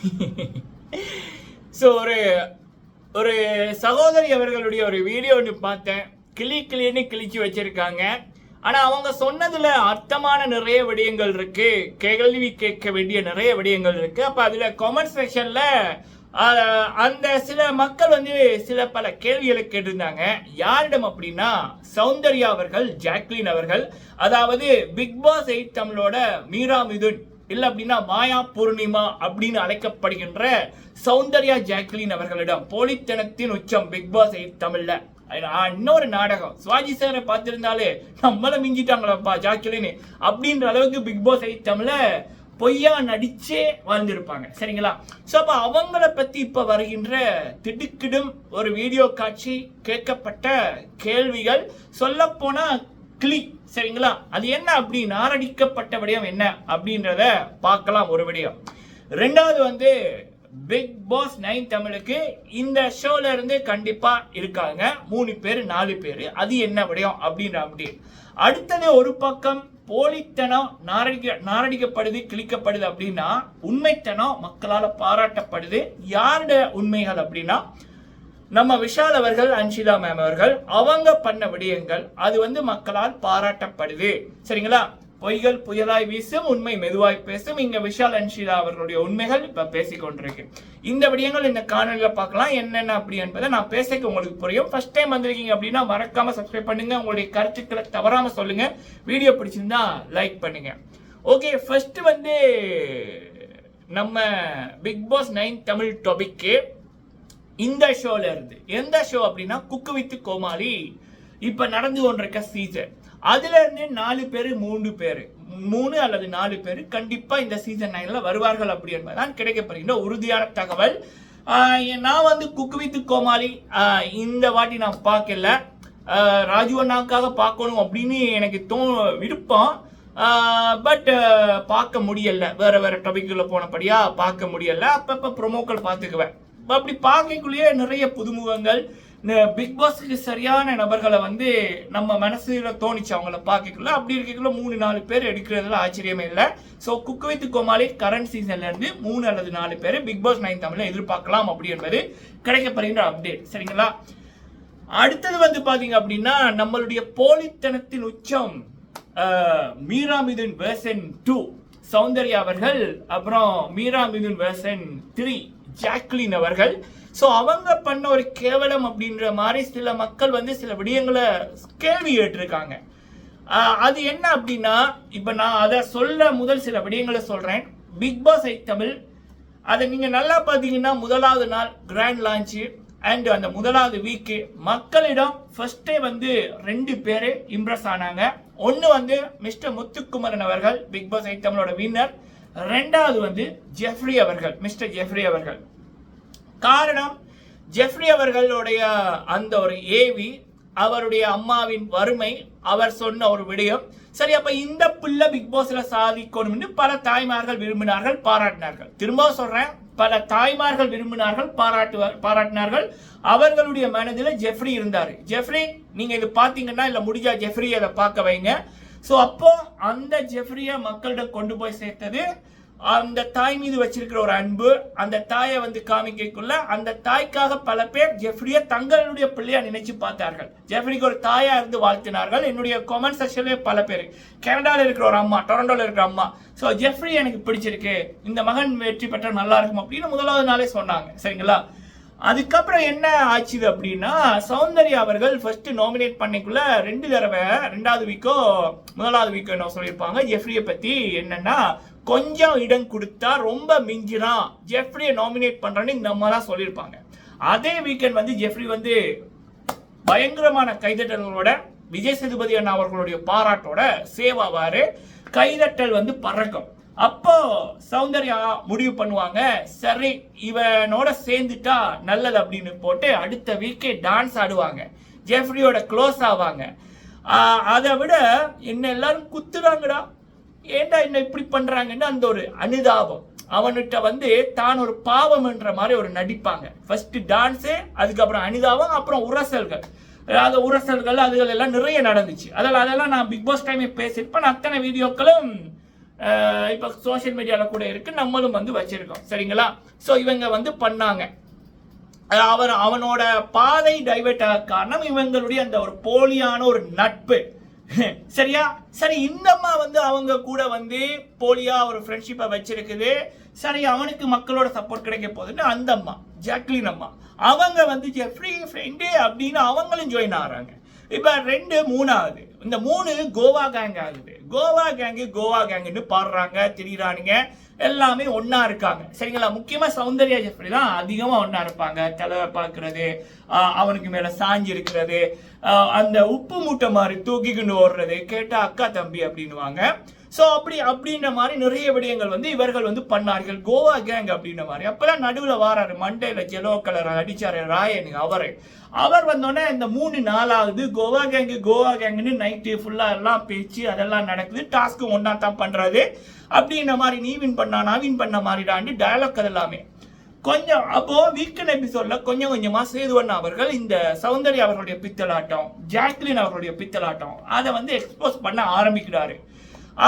So ஒரு ஒரு சகோதரி அவர்களுடைய ஒரு வீடியோ ஒன்று பார்த்தேன். கிளி கிளின்னு கிழிச்சு வச்சிருக்காங்க. ஆனால் அவங்க சொன்னதில் அர்த்தமான நிறைய விடயங்கள் இருக்கு. கேள்வி கேட்க வேண்டிய நிறைய விடயங்கள் இருக்கு. அப்போ அதில் கமெண்ட் செக்ஷனில் அந்த சில மக்கள் வந்து சில பல கேள்விகளை கேட்டிருந்தாங்க. யாரிடம் அப்படின்னா சௌந்தர்யா அவர்கள் ஜாக்லின் அவர்கள். அதாவது பிக் பாஸ் எயிட் தமிழோட மீரா மிதுன். இல்லை அப்படின்னா மாயா பூர்ணிமா அப்படின்னு அழைக்கப்படுகின்ற சௌந்தர்யா ஜாக்லின் அவர்களிடம் போலித்தனத்தின் உச்சம் பிக் பாஸ் தமிழ்ல. இன்னொரு நாடகம். சுவாஜி சாரை பார்த்திருந்தாலே நம்மள மிஞ்சிட்டாங்களப்பா ஜாக்லின் அப்படின்ற அளவுக்கு பிக் பாஸ் எயிட் தமிழ்ல பொய்யா நடிச்சே வாழ்ந்திருப்பாங்க. சரிங்களா? ஸோ அப்போ அவங்கள பத்தி இப்ப வருகின்ற திடுக்கிடும் ஒரு வீடியோ காட்சி கேட்கப்பட்ட கேள்விகள் சொல்லப்போனால் கிளிக் சரிங்களா? அது என்ன அப்படி நாரடிக்கப்பட்ட விடயம் என்ன அப்படின்றத பார்க்கலாம் ஒரு விடயம் ரெண்டாவது வந்து பிக் பாஸ் நைன் தமிழுக்கு இந்த ஷோல இருந்து கண்டிப்பா இருக்காங்க. மூணு பேர் நாலு பேர். அது என்ன விடயம் அப்படின்ற அப்படி அடுத்தது ஒரு பக்கம் போலித்தனம் நாரடிக்க நாரடிக்கப்படுது கிழிக்கப்படுது அப்படின்னா உண்மைத்தனம் மக்களால் பாராட்டப்படுது. யாருடைய உண்மைகள் அப்படின்னா நம்ம விஷால் அவர்கள் அன்ஷிதா மேம் அவர்கள் அவங்க பண்ண விடயங்கள் அது வந்து மக்களால் பாராட்டப்படுது. சரிங்களா? பொய்கள் புயலாய் வீசும் உண்மை மெதுவாய் பேசும் இங்க விஷால் அன்ஷிதா அவர்களுடைய உண்மைகள் இப்ப பேசிக் கொண்டிருக்கு. இந்த விடயங்கள் இந்த காணொலியில பார்க்கலாம் என்னென்ன அப்படி என்பதை நான் பேசிக்க உங்களுக்கு புரியும். ஃபர்ஸ்ட் டைம் வந்திருக்கீங்க அப்படின்னா மறக்காம சப்ஸ்கிரைப் பண்ணுங்க. உங்களுடைய கருத்துக்களை தவறாம சொல்லுங்க. வீடியோ பிடிச்சிருந்தா லைக் பண்ணுங்க. ஓகே ஃபர்ஸ்ட் வந்து நம்ம பிக் பாஸ் நைன் தமிழ் டாபிக்கு இந்த ஷோல இருந்து. எந்த ஷோ அப்படின்னா குக்கு வித்து கோமாளி. இப்ப நடந்து கொண்டிருக்க சீசன் அதுல இருந்து நாலு பேர் மூணு பேர். மூணு அல்லது நாலு பேர் கண்டிப்பா இந்த சீசன் நைன்ல வருவார்கள் அப்படி என்பதுதான் கிடைக்கப்படுகின்ற உறுதியான தகவல். நான் வந்து குக்கு வித்து கோமாளி. இந்த வாட்டி நான் பார்க்கல. ராஜு அண்ணாக்காக பார்க்கணும் அப்படின்னு எனக்கு தோ விருப்பம். பட் பார்க்க முடியல. வேற வேற டாபிக்குள்ள போனபடியா பார்க்க முடியல. அப்பப்ப ப்ரொமோக்கள் பார்த்துக்குவேன். அப்படி பார்க்கக்குள்ளேயே நிறைய புதுமுகங்கள். பிக் பாஸ்க்கு சரியான நபர்களை வந்து நம்ம மனசுல தோணிச்சு அவங்கள பார்க்கக்குள்ள அப்படி இருக்கக்குள்ள மூணு நாலு பேர் எடுக்கிறதுல ஆச்சரியமே இல்லை. So cook with Comali current சீசன்ல இருந்து மூணு அல்லது நாலு பேர் பிக் பாஸ் நைன் தமிழ்ல எதிர்பார்க்கலாம் அப்படி என்பது கிடைக்கப்படுகின்ற அப்டேட் சரிங்களா? அடுத்தது வந்து பாத்தீங்க அப்படின்னா நம்மளுடைய போலித்தனத்தின் உச்சம் மீரா மிதுன் வேர்சன் டூ சௌந்தர்யா அவர்கள் அப்புறம் Meera Mithun version three Jacqueline அவர்கள். ஸோ அவங்க பண்ண ஒரு கேவலம் அப்படின்ற மாதிரி சில மக்கள் வந்து சில விடயங்களை கேள்வி கேட்டிருக்காங்க அது என்ன அப்படின்னா இப்போ நான் அதை சொல்ல முதல் சில விடயங்களை சொல்கிறேன் பிக் பாஸ் ஐ தமிழ். அதை நீங்கள் நல்லா பார்த்தீங்கன்னா முதலாவது நாள் கிராண்ட் லான்ச்சு அண்ட் அந்த முதலாவது வீக்கு மக்களிடம் ஃபர்ஸ்டே வந்து ரெண்டு பேர் இம்ப்ரெஸ் ஆனாங்க. ஒன்று வந்து மிஸ்டர் முத்துக்குமரன் அவர்கள் பிக் பாஸ் ஐ தமிழோட வின்னர் ரெண்டாவது வந்து ஜெஃப்ரி அவர்கள் மிஸ்டர் ஜெஃப்ரி அவர்கள். காரணம் ஜெஃப்ரி அவர்களுடைய அந்த ஒரு ஏவி அவருடைய அம்மாவின் வறுமை அவர் சொன்ன ஒரு விடயம். சரி அப்ப இந்த பிள்ளை பிக் பாஸ்ல சாதிக்கணும்னு பல தாய்மார்கள் விரும்பினார்கள் பாராட்டினார்கள். திரும்ப சொல்றேன் பல தாய்மார்கள் விரும்பினார்கள் பாராட்டு பாராட்டினார்கள். அவர்களுடைய மனதில் ஜெஃப்ரி இருந்தார். ஜெஃப்ரி நீங்க இது பாத்தீங்கன்னா இல்ல முடிஞ்சா ஜெஃப்ரி அதை பார்க்க வைங்க. ஸோ அப்போ அந்த ஜெஃப்ரியை மக்கள்கிட்ட கொண்டு போய் சேர்த்தது அந்த தாய் மீது வச்சிருக்கிற ஒரு அன்பு அந்த தாயை வந்து காமிக்கக்குள்ள அந்த தாய்க்காக பல பேர் ஜெஃப்ரியை தங்களுடைய பிள்ளையா நினைச்சு பார்த்தார்கள். ஜெஃப்ரிக்கு ஒரு தாயா இருந்து வாழ்த்தினார்கள். என்னுடைய கமெண்ட் செக்ஷன்ல பல பேர். கனடாவில் இருக்கிற ஒரு அம்மா டொரண்டோல இருக்கிற அம்மா. ஸோ ஜெஃப்ரி எனக்கு பிடிச்சிருக்கு. இந்த மகன் வெற்றி பெற்ற நல்லா இருக்கும் அப்படின்னு முதலாவது நாளே சொன்னாங்க. சரிங்களா? அதுக்கப்புறம் என்ன ஆச்சுது அப்படின்னா சௌந்தர்யா அவர்கள் ஃபர்ஸ்ட் நாமினேட் பண்ணிக்குள்ள ரெண்டு தடவை ரெண்டாவது வீக்கோ முதலாவது வீக்கோ என்ன சொல்லியிருப்பாங்க. ஜெஃப்ரியை பத்தி என்னன்னா கொஞ்சம் இடம் கொடுத்தா ரொம்ப மிஞ்சிரான் ஜெஃப்ரியை நாமினேட் பண்றேன்னு இந்த மாதிரிலாம் தான் சொல்லியிருப்பாங்க. அதே வீக்கெண்ட் வந்து ஜெஃப்ரி வந்து பயங்கரமான கைதட்டல்களோட விஜய் சேதுபதி அண்ணா அவர்களுடைய பாராட்டோட சேவாவாரு. கைதட்டல் வந்து பறக்கும். அப்போ சௌந்தர்யா முடிவு பண்ணுவாங்க சரி இவனோட சேர்ந்துட்டா நல்லது அப்படின்னு போட்டு அடுத்த வீக்கே டான்ஸ் ஆடுவாங்க. ஜெஃப்ரியோட க்ளோஸ் ஆவாங்க. அதை விட என்ன எல்லாரும் குத்துறாங்கடா. ஏன்டா என்ன இப்படி பண்றாங்கன்னு அந்த ஒரு அனுதாபம். அவன்கிட்ட வந்து தான் ஒரு பாவம்ன்ற மாதிரி ஒரு நடிப்பாங்க. ஃபர்ஸ்ட் டான்ஸு அதுக்கப்புறம் அனுதாபம் அப்புறம் உரசல்கள். அதாவது உரசல்கள் அதுகள் எல்லாம் நிறைய நடந்துச்சு. அதில் அதெல்லாம் நான் பிக் பாஸ் டைமே பேசியிருப்பேன். அத்தனை வீடியோக்களும் இப்போ சோஷியல் மீடியாவில் கூட இருக்கு. நம்மளும் வந்து வச்சுருக்கோம். சரிங்களா? ஸோ இவங்க வந்து பண்ணாங்க. அவர் அவனோட பாதை டைவெர்ட் ஆக காரணம் இவங்களுடைய அந்த ஒரு போலியான ஒரு நட்பு. சரியா? சரி இந்த அம்மா வந்து அவங்க கூட வந்து போலியா ஒரு ஃப்ரெண்ட்ஷிப்பை வச்சிருக்குது. சரி அவனுக்கு மக்களோட சப்போர்ட் கிடைக்க போகுதுன்னு அந்த அம்மா ஜாக்லின் அம்மா. அவங்க வந்து ஜெஃப்ரி ஃப்ரெண்டு அப்படின்னு அவங்களும் ஜாயின் ஆகிறாங்க. இப்போ ரெண்டு மூணாவது. இந்த மூணு கோவா கேங் ஆகுது. கோவா கேங்கு கோவா கேங்குன்னு பாடுறாங்க திரியிறானுங்க. எல்லாமே ஒன்றா இருக்காங்க. சரிங்களா? முக்கியமாக சௌந்தர்யா ஜெஃப்ரி தான் அதிகமாக ஒன்றா இருப்பாங்க. தலை பார்க்குறது அவனுக்கு மேலே சாஞ்சி இருக்கிறது அந்த உப்பு மூட்டை மாதிரி தூக்கிக்கிண்டு ஓடுறது கேட்டால் அக்கா தம்பி அப்படின்னுவாங்க. ஸோ அப்படி அப்படின்ற மாதிரி நிறைய விடயங்கள் வந்து இவர்கள் வந்து பண்ணார்கள். கோவா கேங் அப்படின்ற மாதிரி. அப்போல்லாம் நடுவில் வாராரு மண்டையில் ஜெலோ கலர் அடித்தார் ராயன் அவர். அவர் வந்தோடனே இந்த மூணு நாளாவது கோவா கேங்கு கோவா கேங்குன்னு நைட்டு ஃபுல்லாக எல்லாம் பேச்சு அதெல்லாம் நடக்குது. டாஸ்க்கு ஒன்றா தான் பண்ணுறது அப்படின்ற மாதிரி நீ வின் பண்ணா நான் வின் பண்ண மாதிரிடாண்டு டயலாக் அதெல்லாமே கொஞ்சம் அப்போ வீக்கெண்ட் எபிசோட்ல கொஞ்சம் கொஞ்சமா சேதுவன் அவர்கள் இந்த சௌந்தர்யா அவர்களுடைய பித்தலாட்டம் ஜாக்லின் அவர்களுடைய பித்தலாட்டம் அதை வந்து எக்ஸ்போஸ் பண்ண ஆரம்பிக்கிறாரு.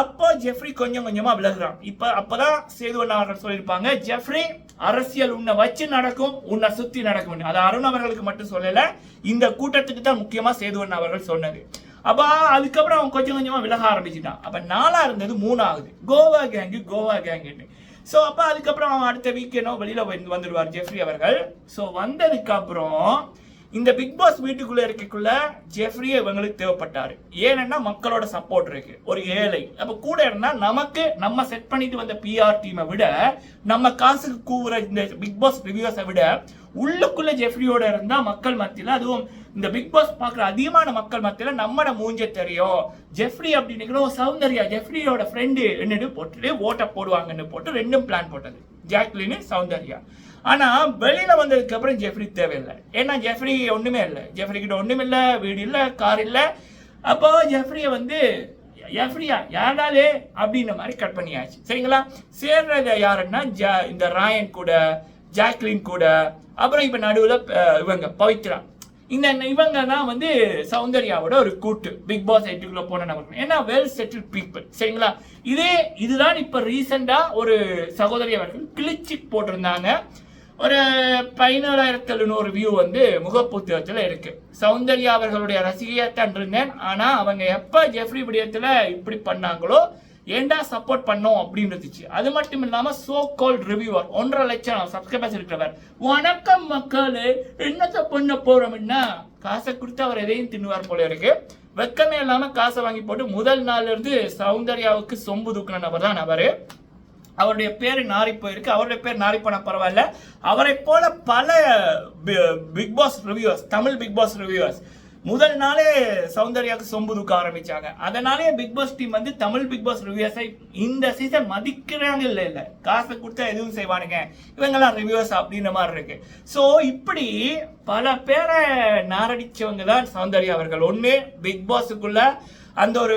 அப்போ ஜெஃப்ரி கொஞ்சம் கொஞ்சமா விலகுறான். இப்ப அப்பதான் சேதுவன் அவர்கள் சொல்லியிருப்பாங்க ஜெஃப்ரி அரசியல் உன்னை வச்சு நடக்கும் உன்னை சுத்தி நடக்கும் அது அருண் அவர்களுக்கு மட்டும் சொல்லல இந்த கூட்டத்துக்கு தான் முக்கியமா சேதுவன் அவர்கள் சொன்னது. அப்ப அதுக்கப்புறம் அவன் கொஞ்சம் கொஞ்சமா விலக ஆரம்பிச்சிட்டான். அப்ப நாலா இருந்தது மூணாவது. கோவா கேங்கு கோவா கேங்குன்னு ஸோ அப்போ அதுக்கப்புறம் அவன் அடுத்த வீக்கெண்டோ வெளியில் வந்து வந்துடுவார் ஜெஃப்ரி அவர்கள். ஸோ வந்ததுக்கப்புறம் இந்த பிக் பாஸ் வீட்டுக்குள்ள இருக்கக்குள்ள ஜெஃப்ரியே இவங்களுக்கு தேவைப்பட்டாரு. ஏன்னா மக்களோட சப்போர்ட் இருக்கு. ஒரு ஏழை. அப்ப கூட இருந்தா நமக்கு நம்ம செட் பண்ணிட்டு வந்த பிஆர் டீமை விட நம்ம காசுக்கு கூவுற இந்த பிக் பாஸ் ரிவ்யூஸை விட உள்ளுக்குள்ள ஜெஃப்ரியோட இருந்தா மக்கள் மத்தியில அதுவும் இந்த பிக் பாஸ் பார்க்குற அதிகமான மக்கள் மத்தியில நம்மட மூஞ்ச தெரியும். ஜெஃப்ரி அப்படின்னு சௌந்தர்யா ஜெஃப்ரியோட ஃப்ரெண்டு என்னட்டு போட்டுட்டு ஓட்ட போடுவாங்கன்னு போட்டு ரெண்டும் பிளான் போட்டது. ஜாக்லின்னு சௌந்தர்யா. ஆனால் வெளியில் வந்ததுக்கு அப்புறம் ஜெஃப்ரி தேவையில்லை. ஏன்னா ஜெஃப்ரி ஒன்றுமே இல்லை. ஜெஃப்ரி கிட்ட ஒன்றும் இல்லை வீடு இல்லை கார் இல்லை. அப்போ ஜெஃப்ரியை வந்து ஜெஃப்ரியா யாராலே அப்படின்ற மாதிரி கட் பண்ணியாச்சு. சரிங்களா? சேர்றது யாருன்னா ஜா- இந்த ராயன் கூட ஜாக்லின் கூட. அப்புறம் இப்போ நடுவில் இவங்க பவித்ரா. இந்த இவங்க தான் வந்து சௌந்தர்யாவோட ஒரு கூட்டு. பிக் பாஸ் எட்டுக்குள்ள போன நபர்கள் ஏன்னா வெல் செட்டில் பீப்புள் சரிங்களா? இதே இதுதான் இப்போ ரீசெண்டாக ஒரு சகோதரி அவர்கள் கிழிச்சு போட்டிருந்தாங்க. ஒரு பதினேழாயிரத்தி எழுநூறு வியூ வந்து முகப்புத்தகத்தில் இருக்கு. சௌந்தர்யா அவர்களுடைய ரசிகையத்தான் இருந்தேன். ஆனால் அவங்க எப்போ ஜெஃப்ரி விடயத்தில் இப்படி பண்ணாங்களோ ஏன்டா சப்போர்ட் பண்ணோம் அப்படின்னு இருந்துச்சு அது மட்டும் இல்லாமல் சோ கால் ரிவ்யூவர் ஒன்றரை லட்சம் சப்ஸ்கிரைபர்ஸ் இருக்கிறவர். வணக்கம் மக்கள் என்னத்தை பண்ண போறோம்னா காசை கொடுத்து அவர் எதையும் தின்னுவார் போல இருக்கு. வெக்கமே இல்லாமல் காசை வாங்கி போட்டு முதல் நாள்ல இருந்து சௌந்தர்யாவுக்கு சொம்பு தூக்குன நபர் தான் அவர். அவருடைய பேர் நாரி போயிருக்கு. அவருடைய பேர் நாரி போனால் பரவாயில்ல. அவரை போல பல Bigg Boss reviewers Tamil Bigg Boss reviewers முதல் நாளே சௌந்தர்யாவுக்கு சொம்பு தூக்க ஆரம்பிச்சாங்க. அதனாலே பிக் பாஸ் டீம் வந்து தமிழ் பிக் பாஸ் ரிவியூஸை இந்த சீசன் மதிக்கிறாங்க. இல்லை இல்லை. காசை கொடுத்தா எதுவும் செய்வானுங்க. இவங்கெல்லாம் ரிவியூஸ் அப்படின்ற மாதிரி இருக்கு. ஸோ இப்படி பல பேரை நாரடிச்சவங்க தான் சௌந்தர்யா அவர்கள். ஒன்று பிக் பாஸுக்குள்ள அந்த ஒரு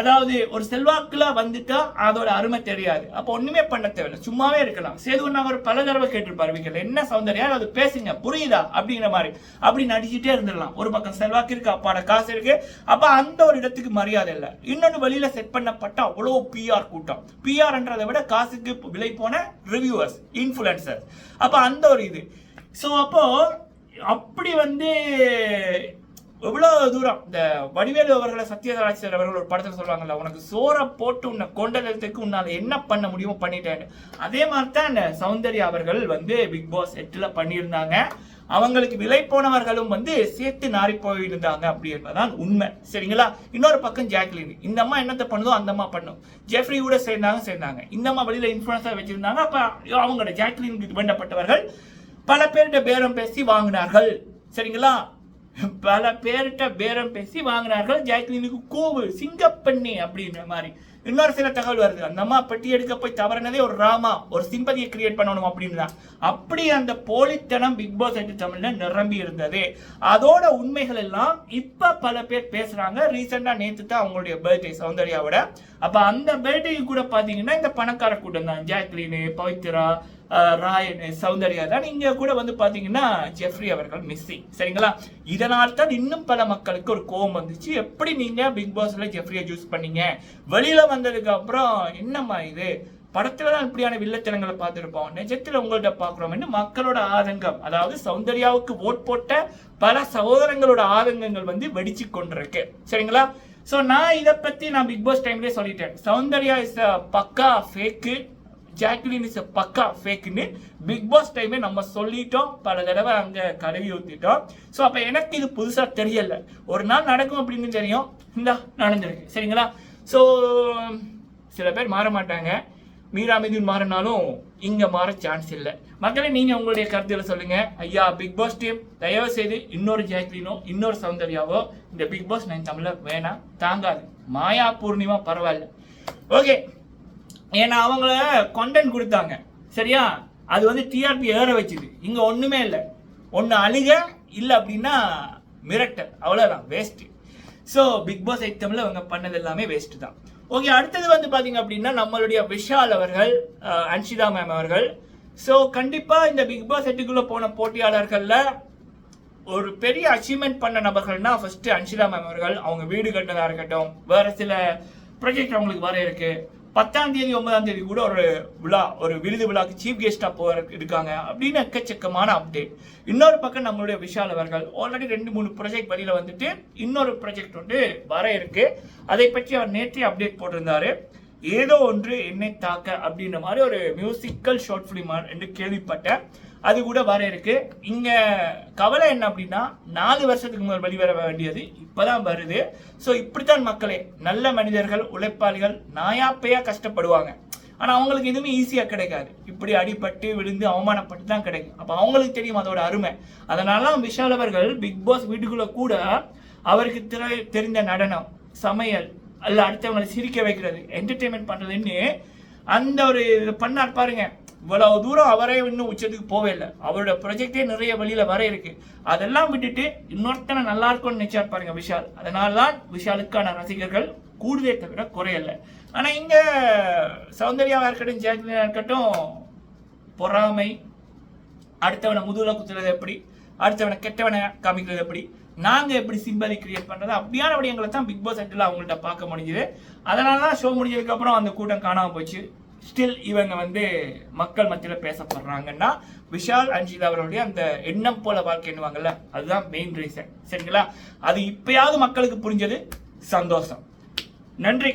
அதாவது ஒரு செல்வாக்கில் வந்துட்டா அதோட அருமை தெரியாது. அப்போ ஒண்ணுமே பண்ண தேவையில்லை. சும்மாவே இருக்கலாம். சேது அவர் பல தடவை கேட்டிருப்பார் வீட்டில் என்ன சௌந்தர்யா அது பேசுங்க. புரியுதா? அப்படிங்கிற மாதிரி. அப்படி நடிச்சுட்டே இருந்துடலாம். ஒரு பக்கம் செல்வாக்கு இருக்கு அப்பாட காசு இருக்கு. அப்போ அந்த ஒரு இடத்துக்கு மரியாதை இல்லை. இன்னொன்று வழியில் செட் பண்ணப்பட்ட அவ்வளோ பிஆர் கூட்டம். பிஆர்ன்றதை விட காசுக்கு விலை போன ரிவ்யூவர்ஸ் இன்ஃபுளுசர் அப்போ அந்த ஒரு இது. ஸோ அப்போ அப்படி வந்து எவ்வளோ தூரம்? இந்த வடிவேலு அவர்களை சத்யராஜர் அவர்கள் ஒரு படத்தில் சொல்லுவாங்கல்ல உனக்கு சோறை போட்டு உன்னை கொண்டதற்கு உன்னால என்ன பண்ண முடியுமோ பண்ணிட்டேன் அதே மாதிரி தான் சௌந்தர்யா அவர்கள் வந்து பிக் பாஸ் எட்டில் பண்ணியிருந்தாங்க. அவங்களுக்கு விலை போனவர்களும் வந்து சேர்த்து நாரி போயிருந்தாங்க அப்படி என்பதுதான் உண்மை. சரிங்களா? இன்னொரு பக்கம் ஜாக்லின். இந்த அம்மா என்னத்தை பண்ணுதோ அந்த அம்மா பண்ணும். ஜெஃப்ரி கூட சேர்ந்தாங்க சேர்ந்தாங்க. இந்த அம்மா வெளியில இன்ஃபுளுன்ஸாக வச்சிருந்தாங்க. அப்போ அவங்களோட ஜாக்லினுக்கு வேண்டப்பட்டவர்கள் பல பேர்கிட்ட பேரம் பேசி வாங்கினார்கள். சரிங்களா? பல பேர்கிட்ட பேரம் பேசி வாங்கினார்கள். ஜாக்லினுக்கு கோவு சிங்கப்பண்ணி அப்படின்ற மாதிரி. இன்னொரு சில தகவல் வருது. அந்த அம்மா பெட்டி எடுக்க போய் தவறினதே ஒரு ராமா ஒரு சிம்பதியை கிரியேட் பண்ணணும் அப்படின்னு தான் அப்படி அந்த போலித்தனம் பிக் பாஸ் எட்டு தமிழ்ல நிரம்பி இருந்தது. அதோட உண்மைகள் எல்லாம் இப்ப பல பேர் பேசுறாங்க. ரீசெண்டா நேத்து தான் அவங்களுடைய பர்த்டே சௌந்தர்யாவோட. அப்ப அந்த பர்த்டே கூட பாத்தீங்கன்னா இந்த பணக்கார கூட்டம் தான். ஜாக்லின் பவித்ரா ராயன் சௌந்தர்யா தான் இங்கே கூட வந்து பார்த்தீங்கன்னா ஜெஃப்ரி அவர்கள் மிஸ்ஸிங் சரிங்களா? இதனால் தான் இன்னும் பல மக்களுக்கு ஒரு கோபம் வந்துச்சு. எப்படி நீங்கள் பிக் பாஸில் ஜெஃப்ரியை சூஸ் பண்ணீங்க? வெளியில் வந்ததுக்கு அப்புறம் என்னம்மா இது? படத்துல தான் இப்படியான வில்லத்தனங்களை பார்த்துருப்போம். நிஜத்தில் உங்கள்ட்ட பார்க்குறோம்னு மக்களோட ஆதங்கம் அதாவது சௌந்தர்யாவுக்கு ஓட் போட்ட பல சகோதரங்களோட ஆதங்கங்கள் வந்து வெடிச்சு கொண்டிருக்கு. சரிங்களா? ஸோ நான் இதை பற்றி நான் பிக் பாஸ் டைம்லேயே சொல்லிட்டேன். Soundarya is pakka fake Jacquline is pakka ஃபேக்குன்னு big pass டைமே நம்ம சொல்லிட்டோம். பல தடவை அங்கே கழுவி ஊற்றிட்டோம் ஸோ அப்போ எனக்கு இது புதுசாக தெரியல. ஒரு நாள் நடக்கும் அப்படின்னு தெரியும். இந்தா நடந்திருக்கு. சரிங்களா? ஸோ சில பேர் மாற மாட்டாங்க. மீரா மிதுன் மாறினாலும் இங்கே மாற சான்ஸ் இல்லை. மக்களே நீங்கள் உங்களுடைய கருத்துக்களை சொல்லுங்கள் ஐயா பிக் பாஸ் டீம் தயவு செய்து இன்னொரு ஜாக்லினோ இன்னொரு சௌந்தர்யாவோ இந்த பிக் பாஸ் நைன் தமிழில் வேணாம். தாங்காது. மாயா பூர்ணிமா பரவாயில்ல. ஓகே ஏன்னா அவங்கள கண்டென்ட் கொடுத்தாங்க. சரியா? அது வந்து டிஆர்பி ஏற வச்சுது. இங்கே ஒன்றுமே இல்லை. ஒன்று அழுக இல்லை அப்படின்னா மிரட்டல். அவ்வளோதான் வேஸ்ட்டு ஸோ பிக் பாஸ் ஐட்டமில் அவங்க பண்ணது எல்லாமே வேஸ்ட்டு தான். ஓகே அடுத்தது வந்து பார்த்தீங்க அப்படின்னா நம்மளுடைய விஷால் அவர்கள் அன்ஷிதா மேம் அவர்கள். ஸோ கண்டிப்பாக இந்த பிக் பாஸ் செட்டுக்குள்ள போன போட்டியாளர்களில் ஒரு பெரிய அச்சீவ்மெண்ட் பண்ண நபர்கள்னா ஃபஸ்ட்டு அன்ஷிதா மேம் அவர்கள். அவங்க வீடு கட்டினதாக இருக்கட்டும் வேறு சில ப்ராஜெக்ட் அவங்களுக்கு வர இருக்குது பத்தாம் தேதி ஒன்பதாம் தேதி கூட ஒரு விழா ஒரு விருது விழாக்கு சீஃப் கெஸ்டா போற இருக்காங்க. அப்படின்னு எக்கச்சக்கமான அப்டேட் இன்னொரு பக்கம் நம்மளுடைய விஷால் அவர்கள் ஆல்ரெடி ரெண்டு மூணு ப்ராஜெக்ட் வழியில் வந்துட்டு இன்னொரு ப்ராஜெக்ட் வந்து வர இருக்கு. அதை பற்றி அவர் நேற்றே அப்டேட் போட்டிருந்தாரு. ஏதோ ஒன்று என்னை தாக்க அப்படின்ற மாதிரி ஒரு மியூசிக்கல் ஷார்ட் ஃபிலிம் என்று கேள்விப்பட்டேன். அது கூட வர இருக்கு. இங்க கவலை என்ன அப்படின்னா நாலு வருஷத்துக்கு முதல் வெளிவர வேண்டியது இப்பதான் வருது. ஸோ இப்படித்தான் மக்களே நல்ல மனிதர்கள் உழைப்பாளிகள் நாயாப்பையா கஷ்டப்படுவாங்க. ஆனா அவங்களுக்கு எதுவுமே ஈஸியா கிடைக்காது. இப்படி அடிபட்டு விழுந்து அவமானப்பட்டு தான் கிடைக்கும். அப்ப அவங்களுக்கு தெரியும் அதோட அருமை. அதனால விஷால் அவர்கள் பிக் பாஸ் வீட்டுக்குள்ள கூட அவருக்கு தெரிந்த நடனம் சமையல் அல்ல அடுத்தவங்களை சிரிக்க வைக்கிறது என்டர்டெயின்மெண்ட் பண்றதுன்னு அந்த ஒரு இதை பண்ணார் பாருங்க. இவ்வளவு தூரம் அவரே இன்னும் உச்சத்துக்கு போவே இல்லை. அவரோட ப்ரொஜெக்டே நிறைய வழியில் வர இருக்கு. அதெல்லாம் விட்டுட்டு இன்னொருத்தனை நல்லா இருக்கும்னு நினைச்சார் பாருங்க விஷால். அதனால தான் விஷாலுக்கான ரசிகர்கள் கூடுதே தவிர குறையல ஆனால் இங்கே சௌந்தர்யாவாக இருக்கட்டும் ஜாக்லினா இருக்கட்டும் பொறாமை அடுத்தவனை முதுகுல குத்துறது எப்படி? அடுத்தவனை கெட்டவனை காமிக்கிறது எப்படி? நாங்கள் எப்படி சிம்பதி கிரியேட் பண்ணுறது அப்படியான விடயங்களை தான் பிக் பாஸ் செட்டில் அவங்கள்ட்ட பார்க்க முடிஞ்சுது. அதனால தான் ஷோ முடிஞ்சதுக்கப்புறம் அந்த கூட்டம் காணாமல் போச்சு. ஸ்டில் இவங்க வந்து மக்கள் மத்தியில் பேசப்படுறாங்கன்னா விஷால் அன்ஷிதா அவர்களுடைய அந்த எண்ணம் போல வாழ்க்கை என்னவாங்கல்ல அதுதான் மெயின் ரீசன் சரிங்களா? அது இப்பயாவது மக்களுக்கு புரிஞ்சது சந்தோஷம். நன்றி.